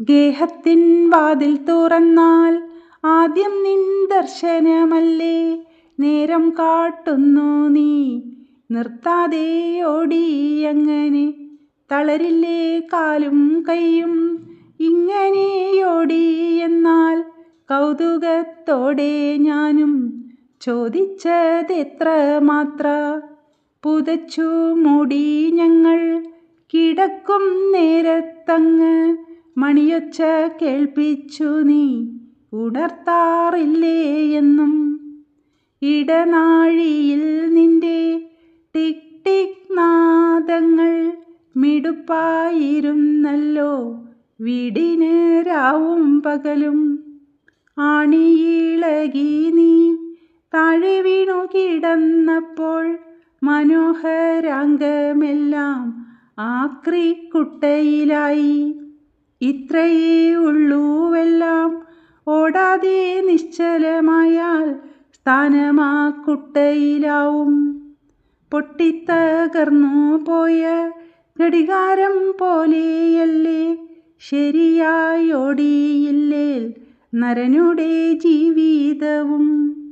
ഗേഹത്തിൻ വാതിൽ തുറന്നാൽ ആദ്യം നിൻ ദർശനമല്ലേ? നേരം കാട്ടുന്നു നീ. നിർത്താതെ ഓടി അങ്ങനെ തളരില്ലേ കാലും കൈയും? ഇങ്ങനെ ഓടി എന്നാൽ കൗതുകത്തോടെ ഞാനും ചോദിച്ചതെത്ര മാത്ര? പുതച്ചു മൂടി ഞങ്ങൾ കിടക്കും നേരത്തങ്ങ് മണിയൊച്ച കേൾപ്പിച്ചു നീ. ഉണർത്താറില്ലേ എന്നും. ഇടനാഴിയിൽ നിന്റെ ടിക് ടിക് നാദങ്ങൾ മിടുപ്പായിരുന്നല്ലോ. വീടിന് രാവും പകലും. ആണിയിളകി നീ താഴെ വീണു കിടന്നപ്പോൾ മനോഹരാംഗമെല്ലാം ആക്രിക്കുട്ടയിലായി ഇത്രയേ ഉള്ളൂവെല്ലാം ഓടാതെ നിശ്ചലമായാൽ സ്ഥാനമാ കുട്ടയിലാവും. പൊട്ടിത്തകർന്നു പോയ ഘടികാരം പോലെയല്ലേ. ശരിയായോടിയില്ലേൽ നരനുടെ ജീവിതവും.